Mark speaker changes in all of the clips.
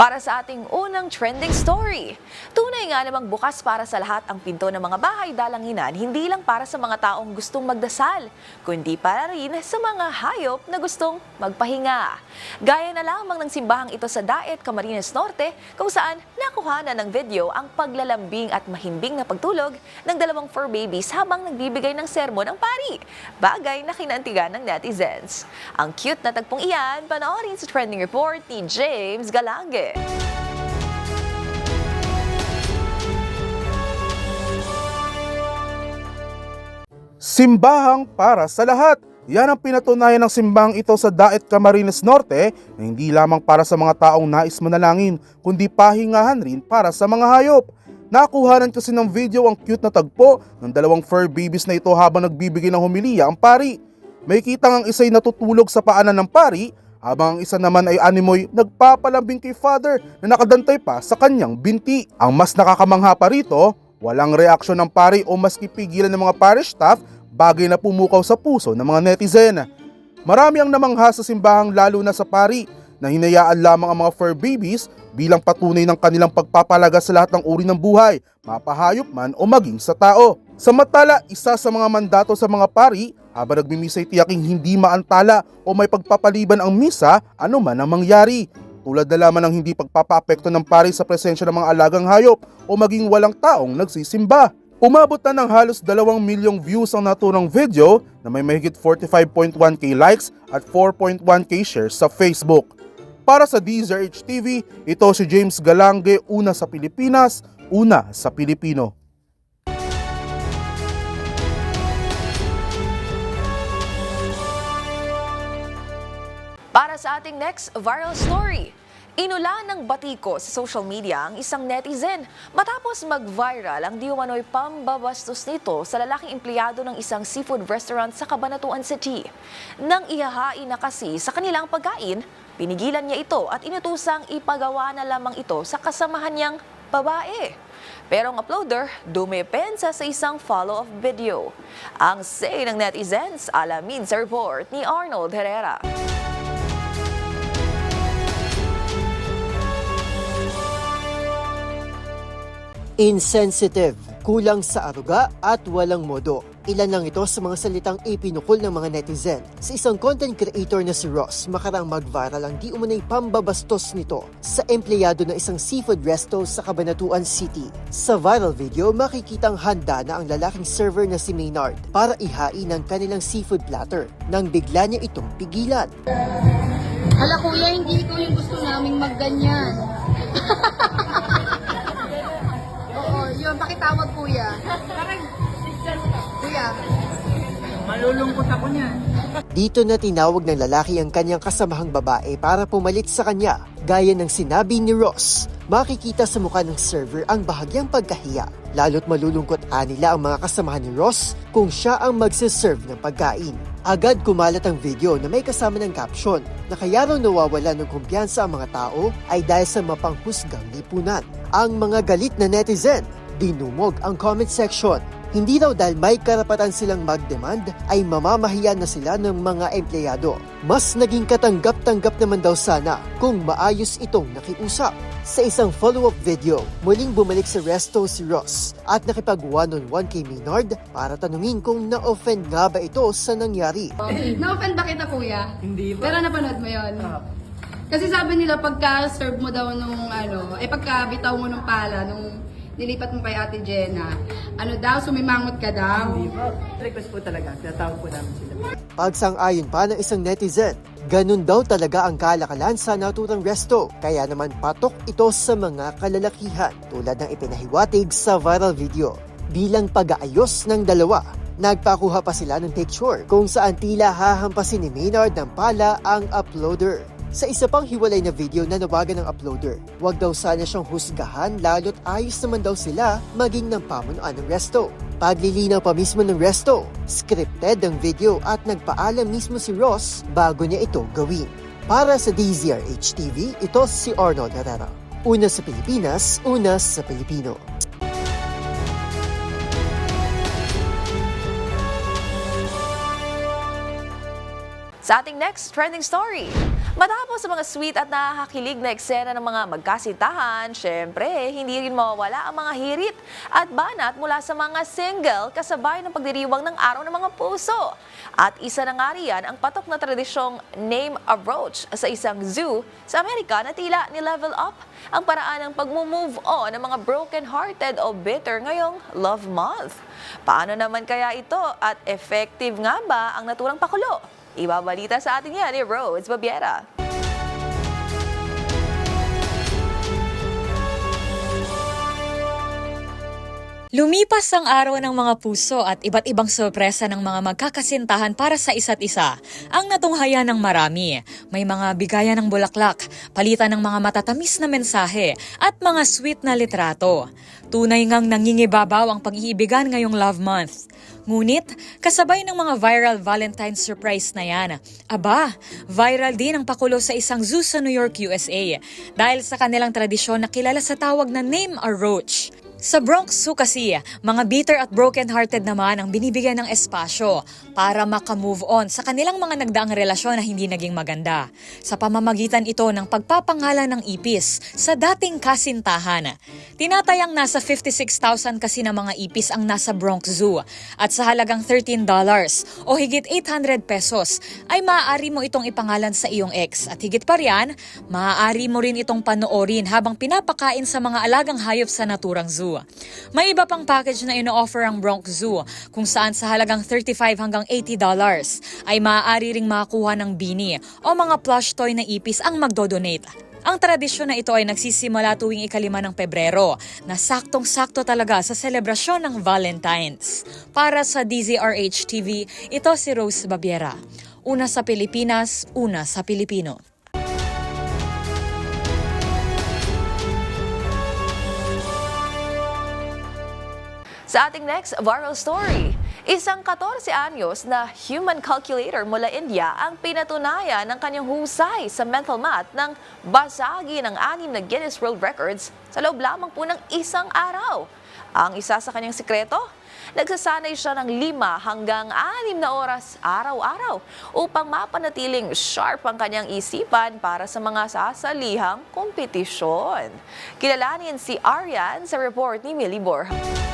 Speaker 1: Para sa ating unang trending story, tunay nga namang bukas para sa lahat ang pinto ng mga bahay dalanginan, hindi lang para sa mga taong gustong magdasal, kundi para rin sa mga hayop na gustong magpahinga. Gaya na lamang ng simbahang ito sa Daet, Camarines Norte, kung saan nakuhanan ng video ang paglalambing at mahimbing na pagtulog ng dalawang fur babies habang nagbibigay ng sermon ang pari. Bagay na kinantigan ng netizens. Ang cute na tagpong iyan, panoorin sa trending report ni James Galange.
Speaker 2: Simbahang para sa lahat. Yan ang pinatunayan ng simbahang ito sa Daet Camarines Norte na hindi lamang para sa mga taong nais manalangin, kundi pahingahan rin para sa mga hayop. Nakuhanan kasi ng video ang cute na tagpo ng dalawang fur babies na ito habang nagbibigay ng humiliya ang pari. May kitang ang isa'y natutulog sa paanan ng pari habang ang isa naman ay animoy nagpapalambing kay father na nakadantay pa sa kanyang binti. Ang mas nakakamangha pa rito, walang reaksyon ng pari o maski pigilan ng mga parish staff bagay na pumukaw sa puso ng mga netizen. Marami ang namangha sa simbahang lalo na sa pari na hinayaan lamang ang mga fur babies bilang patunay ng kanilang pagpapalaga sa lahat ng uri ng buhay, mapahayop man o maging sa tao. Samantala, isa sa mga mandato sa mga pari habang nagmimisa ay tiyaking hindi maantala o may pagpapaliban ang misa anuman ang mangyari. Tulad na lamang ng hindi pagpapapekto ng pari sa presensya ng mga alagang hayop o maging walang taong nagsisimba. Umabot na ng halos 2 milyong views ang naturang video na may mahigit 45.1k likes at 4.1k shares sa Facebook. Para sa DZRH TV, ito si James Galange, una sa Pilipinas, una sa Pilipino.
Speaker 1: Sa ating next viral story, inulan ng batiko sa social media ang isang netizen matapos mag-viral ang diumanoy pambabastos nito sa lalaking empleyado ng isang seafood restaurant sa Cabanatuan City. Nang ihahain na kasi sa kanilang pagkain, pinigilan niya ito at inutusang ipagawa na lamang ito sa kasamahan niyang babae. Pero ang uploader, dumepensa sa isang follow-up video. Ang say ng netizens, alamin sa report ni Arnold Herrera.
Speaker 3: Insensitive, kulang sa aruga at walang modo. Ilan lang ito sa mga salitang ipinukol ng mga netizen. Sa isang content creator na si Ross, makarang mag-viral ang di umunay pambabastos nito sa empleyado ng isang seafood resto sa Cabanatuan City. Sa viral video, makikitang handa na ang lalaking server na si Maynard para ihain ang kanilang seafood platter nang bigla niya itong pigilan.
Speaker 4: Hala kuya, hindi ikaw yung gusto naming magganyan. Pakitawag kuya. Kuya.
Speaker 5: Malulungkot ako niyan.
Speaker 3: Dito na tinawag ng lalaki ang kanyang kasamahang babae para pumalit sa kanya. Gaya ng sinabi ni Ross, makikita sa mukha ng server ang bahagyang pagkahiya. Lalo't malulungkot anila ang mga kasamahan ni Ross kung siya ang magsiserve ng pagkain. Agad kumalat ang video na may kasama ng caption na kaya raw nawawala ng kumpiyansa ang mga tao ay dahil sa mapanghusgang lipunan. Ang mga galit na netizen, dinumog ang comment section hindi daw dahil may karapatan silang mag-demand ay mamamahiya na sila ng mga empleyado. Mas naging katanggap-tanggap naman daw sana kung maayos itong nakiusap. Sa isang follow-up video, muling bumalik sa resto si Ross at nakipag one-on-one kay Maynard para tanungin kung na-offend nga ba ito sa nangyari.
Speaker 4: Na-offend ba kita kuya?
Speaker 5: Hindi ba?
Speaker 4: Pero napanood mo yun? Kasi sabi nila pagka-serve mo daw nung ano, eh pagka bitaw mo nung pala, nung nilipat mo kay Ate Jenna, ano daw, sumimangot ka daw.
Speaker 5: Hindi po. Request po talaga. Tinatawag po namin sila.
Speaker 3: Pagsang-ayon pa ng isang netizen, ganun daw talaga ang kalakalan sa naturang resto. Kaya naman patok ito sa mga kalalakihan tulad ng ipinahiwatig sa viral video. Bilang pag-aayos ng dalawa, Nagpakuha pa sila ng picture kung saan tila hahampasin ni Maynard ng pala ang uploader. Sa isa pang hiwalay na video na nawagan ng uploader, wag daw sana siyang husgahan lalo't ayos naman daw sila maging ng pamunuan ng resto. Paglilinaw pa mismo ng resto, scripted ang video at nagpaalam mismo si Ross bago niya ito gawin. Para sa DZRH TV, ito si Arnold Herrera. Una sa Pilipinas, una sa Pilipino.
Speaker 1: Sa ating next trending story, matapos sa mga sweet at nakakakilig na eksena ng mga magkasintahan, syempre, hindi rin mawawala ang mga hirit at banat mula sa mga single kasabay ng pagdiriwang ng Araw ng Mga Puso. At isa na nga riyan ang patok na tradisyong Name a Roach sa isang zoo sa Amerika na tila ni-level up ang paraan ng pag-move on ng mga broken-hearted o bitter ngayong Love Month. Paano naman kaya ito at effective nga ba ang naturang pakulo? Ibabalita sa atin yan ni Rose Babiera.
Speaker 6: Lumipas ang araw ng mga puso at iba't ibang sorpresa ng mga magkakasintahan para sa isa't isa ang natunghayan ng marami. May mga bigayan ng bulaklak, palitan ng mga matatamis na mensahe at mga sweet na litrato. Tunay ngang nangingibabaw ang pag-iibigan ngayong Love Month. Ngunit, kasabay ng mga viral Valentine's surprise na yan, aba, viral din ang pakulo sa isang zoo sa New York, USA dahil sa kanilang tradisyon na kilala sa tawag na Name a Roach. Sa Bronx Zoo kasi, mga bitter at broken-hearted naman ang binibigyan ng espasyo para makamove on sa kanilang mga nagdaang relasyon na hindi naging maganda. Sa pamamagitan ito ng pagpapangalan ng ipis sa dating kasintahan. Tinatayang nasa 56,000 kasi na mga ipis ang nasa Bronx Zoo at sa halagang $13 o higit 800 pesos ay maaari mo itong ipangalan sa iyong ex. At higit pa riyan, maaari mo rin itong panoorin habang pinapakain sa mga alagang hayop sa naturang zoo. May iba pang package na ino-offer ang Bronx Zoo kung saan sa halagang 35 hanggang 80 dollars ay maaari ring makakuha ng bini o mga plush toy na ipis ang magdodonate. Ang tradisyon na ito ay nagsisimula tuwing ikalima ng Pebrero na saktong-sakto talaga sa selebrasyon ng Valentine's. Para sa DZRH TV, ito si Rose Babiera. Una sa Pilipinas, una sa Pilipino.
Speaker 1: Sa ating next viral story, isang 14 anyos na human calculator mula India ang pinatunayan ng kanyang husay sa mental math ng basagi ng anim na Guinness World Records sa loob lamang po ng isang araw. Ang isa sa kanyang sikreto, nagsasanay siya ng lima hanggang anim na oras araw-araw upang mapanatiling sharp ang kanyang isipan para sa mga sasalihang kompetisyon. Kilalanin si Arian sa report ni Millie Borja.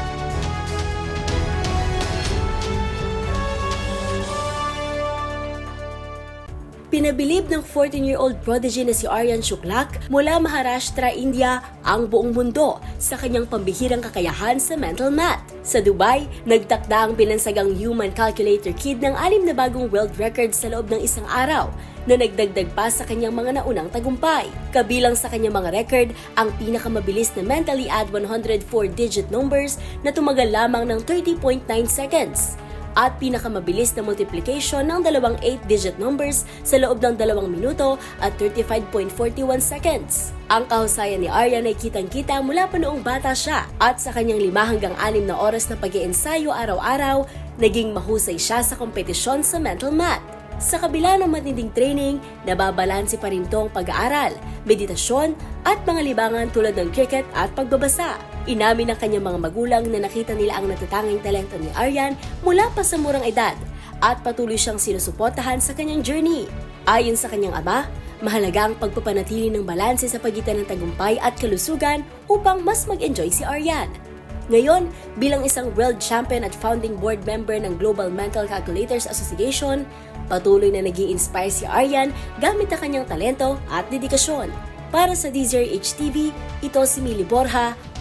Speaker 7: Pinabilib ng 14-year-old prodigy na si Aryan Shuklak mula Maharashtra, India ang buong mundo sa kanyang pambihirang kakayahan sa mental math. Sa Dubai, nagtakda ang pinansagang human calculator kid ng anim na bagong world records sa loob ng isang araw na nagdagdag pa sa kanyang mga naunang tagumpay. Kabilang sa kanyang mga record ang pinakamabilis na mentally add 104-digit numbers na tumagal lamang ng 30.9 seconds at pinakamabilis na multiplication ng dalawang 8-digit numbers sa loob ng dalawang minuto at 35.41 seconds. Ang kahusayan ni Aryan ay kitang-kita mula pa noong bata siya at sa kanyang 5 hanggang 6 na oras na pag ensayo araw-araw, naging mahusay siya sa kompetisyon sa mental math. Sa kabila ng matinding training, nababalansi pa rin tong pag-aaral, meditasyon at mga libangan tulad ng cricket at pagbabasa. Inamin ng kanyang mga magulang na nakita nila ang natatanging talento ni Aryan mula pa sa murang edad at patuloy siyang sinusuportahan sa kanyang journey. Ayon sa kanyang ama, mahalaga ang pagpapanatili ng balanse sa pagitan ng tagumpay at kalusugan upang mas mag-enjoy si Aryan. Ngayon, bilang isang world champion at founding board member ng Global Mental Calculators Association, patuloy na nag inspire si Aryan gamit ang kanyang talento at dedikasyon. Para sa DZRH TV, ito si Mili Borja,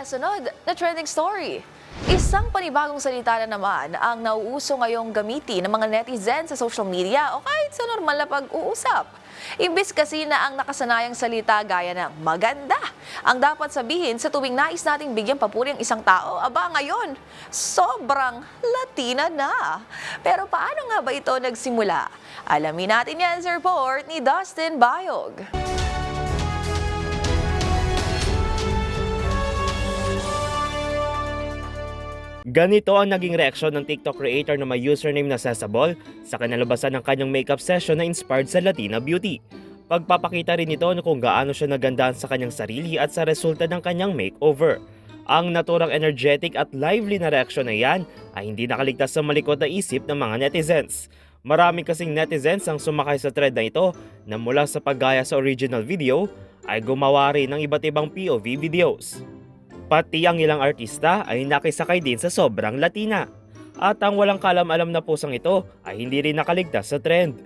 Speaker 1: Sunod na trending story, isang panibagong salita na naman ang nauuso ngayong gamitin ng mga netizens sa social media o kahit sa normal na pag-uusap. Imbis kasi na ang nakasanayang salita gaya ng maganda ang dapat sabihin sa tuwing nais nating bigyan papuri ang isang tao, aba ngayon, sobrang Latina na. Pero paano nga ba ito nagsimula? Alamin natin yan sa report ni Dustin Bayog.
Speaker 8: Ganito ang naging reaksyon ng TikTok creator na may username na Sesabol sa kinalabasan ng kanyang makeup session na inspired sa Latina beauty. Pagpapakita rin ito kung gaano siya nagandaan sa kanyang sarili at sa resulta ng kanyang makeover. Ang naturang energetic at lively na reaksyon na yan ay hindi nakaligtas sa malikot na isip ng mga netizens. Marami kasing netizens ang sumakay sa thread na ito na mula sa paggaya sa original video ay gumawa rin ng iba't ibang POV videos. Pati ang ilang artista ay nakisakay din sa sobrang Latina. At ang walang kalam-alam na pusang ito ay hindi rin nakaligtas sa trend.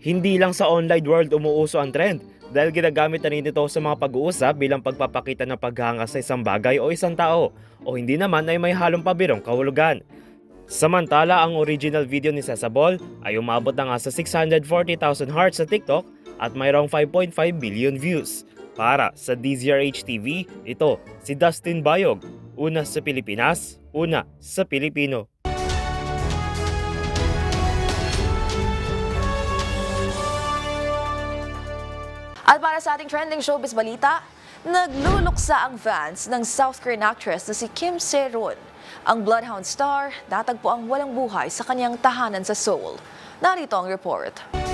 Speaker 8: Hindi lang sa online world umuuso ang trend dahil ginagamit na rin ito sa mga pag-uusap bilang pagpapakita ng paghanga sa isang bagay o isang tao o hindi naman ay may halong pabirong kahulugan. Samantala, ang original video ni Sesabol ay umabot na nga sa 640,000 hearts sa TikTok at mayroong 5.5 billion views. Para sa DZRH TV, ito si Dustin Bayog. Una sa Pilipinas, una sa Pilipino.
Speaker 1: At para sa ating trending showbiz balita, nagluluksa ang fans ng South Korean actress na si Kim Se-ron. Ang Bloodhound star, natagpo ang walang buhay sa kanyang tahanan sa Seoul. Narito ang report.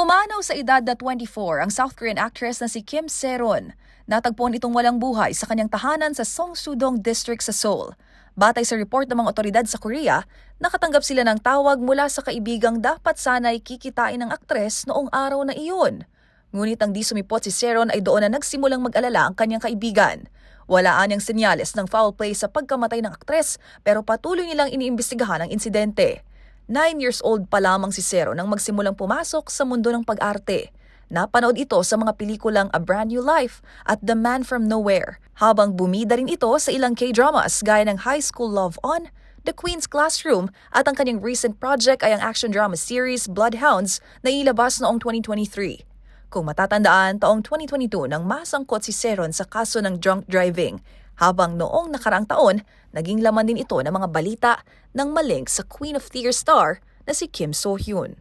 Speaker 1: Pumanaw sa edad na 24 ang South Korean actress na si Kim Se-ron. Natagpuan itong walang buhay sa kanyang tahanan sa Songsu-dong District sa Seoul. Batay sa report ng mga otoridad sa Korea, nakatanggap sila ng tawag mula sa kaibigang dapat sana'y kikitain ng aktres noong araw na iyon. Ngunit ang di sumipot si Seron ay doon na nagsimulang mag-alala ang kanyang kaibigan. Wala anyang senyales ng foul play sa pagkamatay ng aktres pero patuloy nilang iniimbestigahan ang insidente. Nine years old pa lamang si Zero nang magsimulang pumasok sa mundo ng pag-arte. Napanood ito sa mga pelikulang A Brand New Life at The Man From Nowhere, habang bumida rin ito sa ilang K-dramas gaya ng High School Love On, The Queen's Classroom at ang kanyang recent project ay ang action drama series Bloodhounds na ilabas noong 2023. Kung matatandaan, taong 2022 nang masangkot si Seron sa kaso ng drunk driving, habang noong nakaraang taon, naging laman din ito ng mga balita ng malink sa Queen of Tears star na si Kim So-hyun.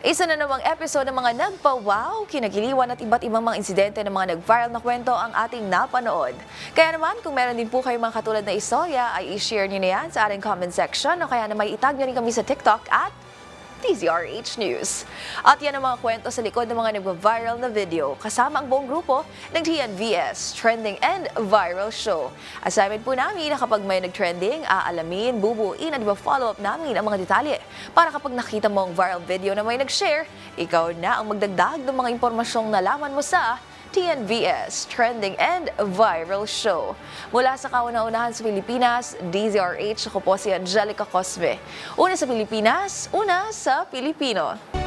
Speaker 1: Isa na namang episode ng mga nagpa-wow, kinagiliwan at iba't ibang mga insidente ng mga nag-viral na kwento ang ating napanood. Kaya naman, kung meron din po kayong mga katulad na istorya, ay i-share nyo na yan sa ating comment section o kaya naman itag nyo rin kami sa TikTok at TZRH News. At yan ang mga kwento sa likod ng mga nagva-viral na video kasama ang buong grupo ng TNVS Trending and Viral Show. Assignment po namin na kapag may nag-trending, aalamin, bubuin at follow up namin ang mga detalye para kapag nakita mo ang viral video na may nag-share, ikaw na ang magdagdag ng mga impormasyong nalaman mo sa TNVS Trending and Viral Show. Mula sa kauna-unahan sa Pilipinas, DZRH, ako po si Angelica Cosme. Una sa Pilipinas, una sa Pilipino.